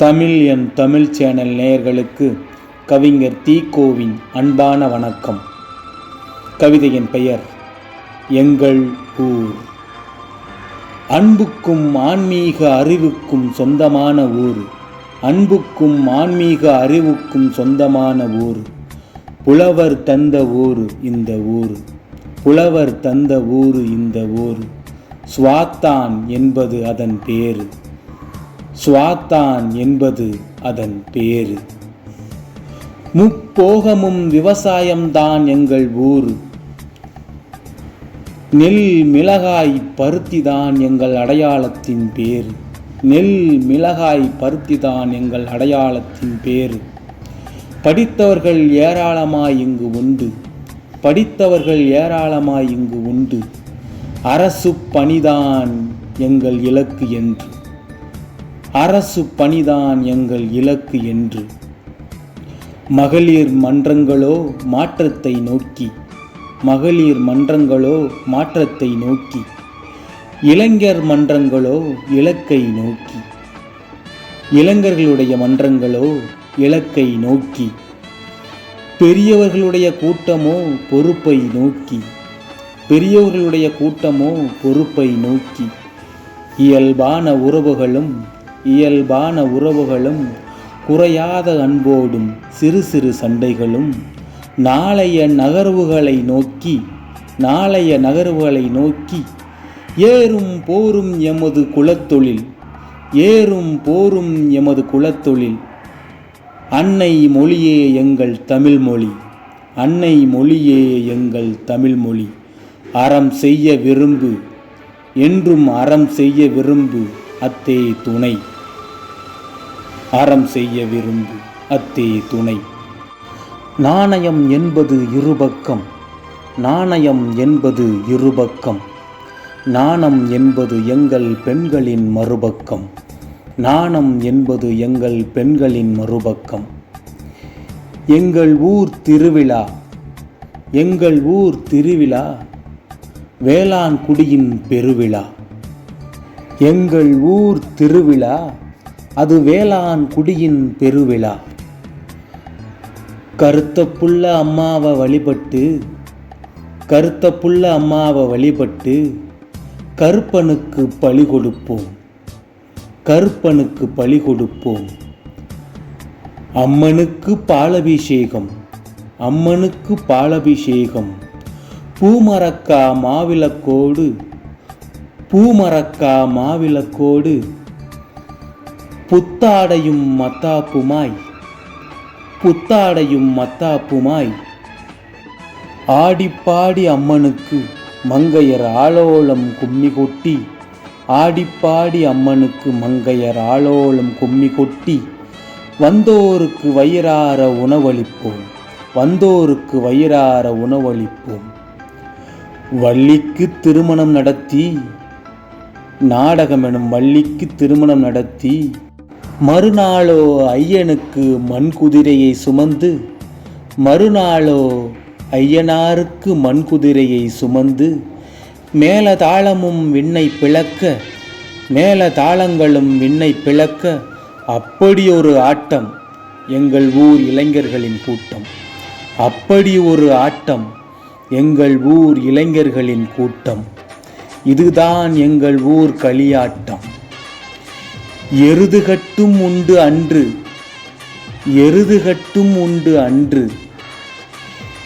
தமிழ் என் Tamil channel நேயர்களுக்கு கவிஞர் தீகோவின் அன்பான வணக்கம். கவிதையின் பெயர் எங்கள் ஊர் அன்புக்கும் ஆன்மீக அறிவுக்கும் சொந்தமான ஊர். அன்புக்கும் ஆன்மீக அறிவுக்கும் சொந்தமான ஊர். புலவர் தந்த ஊர் இந்த ஊர். புலவர் தந்த ஊர் இந்த ஊர். ஸ்வாத்தான் என்பது அதன் பேரு. ஸ்வாத்தான் என்பது அதன் பேரு முப்போகமும் விவசாயம்தான் எங்கள் ஊர் நெல் மிளகாய் பருத்திதான் எங்கள் அடையாளத்தின் பேர் நெல் மிளகாய் பருத்திதான் எங்கள் அடையாளத்தின் பேர் படித்தவர்கள் ஏராளமாய் இங்கு உண்டு. படித்தவர்கள் ஏராளமாய் இங்கு உண்டு. அரசு பணிதான் எங்கள் இலக்கு என்று. அரசு பணிதான் எங்கள் இலக்கு என்று. மகளிர் மன்றங்களோ மாற்றத்தை நோக்கி. மகளிர் மன்றங்களோ மாற்றத்தை நோக்கி. இளைஞர் மன்றங்களோ இலக்கை நோக்கி. இளைஞர்களுடைய மன்றங்களோ இலக்கை நோக்கி. பெரியவர்களுடைய கூட்டமோ பொறுப்பை நோக்கி. பெரியவர்களுடைய கூட்டமோ பொறுப்பை நோக்கி. இயல்பான உறவுகளும் இயல்பான உறவுகளும் குறையாத அன்போடும் சிறு சிறு சண்டைகளும் நாளைய நகர்வுகளை நோக்கி நாளைய நகர்வுகளை நோக்கி ஏறும் போரும் எமது குலத்தொழில் ஏறும் போரும் எமது குலத்தொழில். அன்னை மொழியே எங்கள் தமிழ் மொழி அன்னை மொழியே எங்கள் தமிழ் மொழி அறம் செய்ய விரும்பு என்றும் அறம் செய்ய விரும்பு அத்தே துணை. அறம் செய்ய விரும்பு அத்தே துணை. நாணயம் என்பது இருபக்கம் நாணயம் என்பது இருபக்கம். நாணம் என்பது எங்கள் பெண்களின் மறுபக்கம் நாணம் என்பது எங்கள் பெண்களின் மறுபக்கம். எங்கள் ஊர் திருவிழா எங்கள் ஊர் திருவிழா வேளாண் குடியின் பெருவிழா. எங்கள் ஊர் திருவிழா அது வேளாண் குடியின் பெருவிழா. கருத்த புள்ள அம்மாவை வழிபட்டு கருத்த புள்ள அம்மாவை வழிபட்டு கருப்பனுக்கு பலி கொடுப்போம். கருப்பனுக்கு பலி கொடுப்போம். அம்மனுக்கு பாலபிஷேகம். அம்மனுக்கு பாலபிஷேகம். பூமரக்கா மாவிளக்கோடு பூமரக்கா மாவிளக்கோடு புத்தாடையும் மத்தாப்புமாய். புத்தாடையும் மத்தாப்புமாய். ஆடிப்பாடி அம்மனுக்கு மங்கையர் ஆலோலம் கும்மி கொட்டி. ஆடிப்பாடி அம்மனுக்கு மங்கையர் ஆலோலம் கும்மி கொட்டி. வந்தோருக்கு வயிறார உணவளிப்போம். வந்தோருக்கு வயிறார உணவளிப்போம். வள்ளிக்கு திருமணம் நடத்தி. நாடகம் எனும் வள்ளிக்கு திருமணம் நடத்தி. மறுநாளோ ஐயனுக்கு மண் குதிரையை சுமந்து மறுநாளோ ஐயனாருக்கு மண் குதிரையை சுமந்து மேல தாளமும் விண்ணை பிளக்க மேல தாளங்களும் விண்ணை பிளக்க அப்படி ஒரு ஆட்டம் எங்கள் ஊர் இளைஞர்களின் கூட்டம். அப்படி ஒரு ஆட்டம் எங்கள் ஊர் இளைஞர்களின் கூட்டம். இதுதான் எங்கள் ஊர் களியாட்டம். எருதுகட்டும் உண்டு அன்று. எருதுகட்டும் உண்டு அன்று.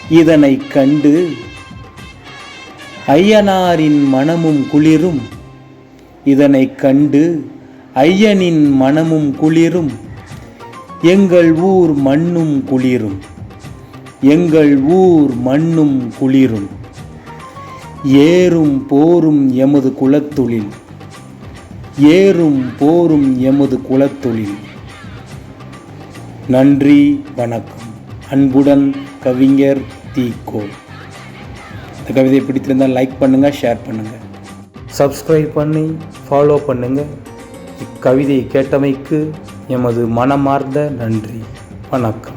இதனை கண்டு ஐயனாரின் மனமும் குளிரும். இதனை கண்டு ஐயனின் மனமும் குளிரும். எங்கள் ஊர் மண்ணும் குளிரும். எங்கள் ஊர் மண்ணும் குளிரும். ஏறும் போரும் எமது குலத்தொழில் ஏறும் போரும் எமது குலத்தொழில். நன்றி வணக்கம். அன்புடன் கவிஞர் தீக்கோ. இந்த கவிதை பிடித்திருந்தால் லைக் பண்ணுங்கள் ஷேர் பண்ணுங்கள் சப்ஸ்கிரைப் பண்ணி ஃபாலோ பண்ணுங்கள் இக்கவிதையை கேட்டமைக்கு எமது மனமார்ந்த நன்றி. வணக்கம்.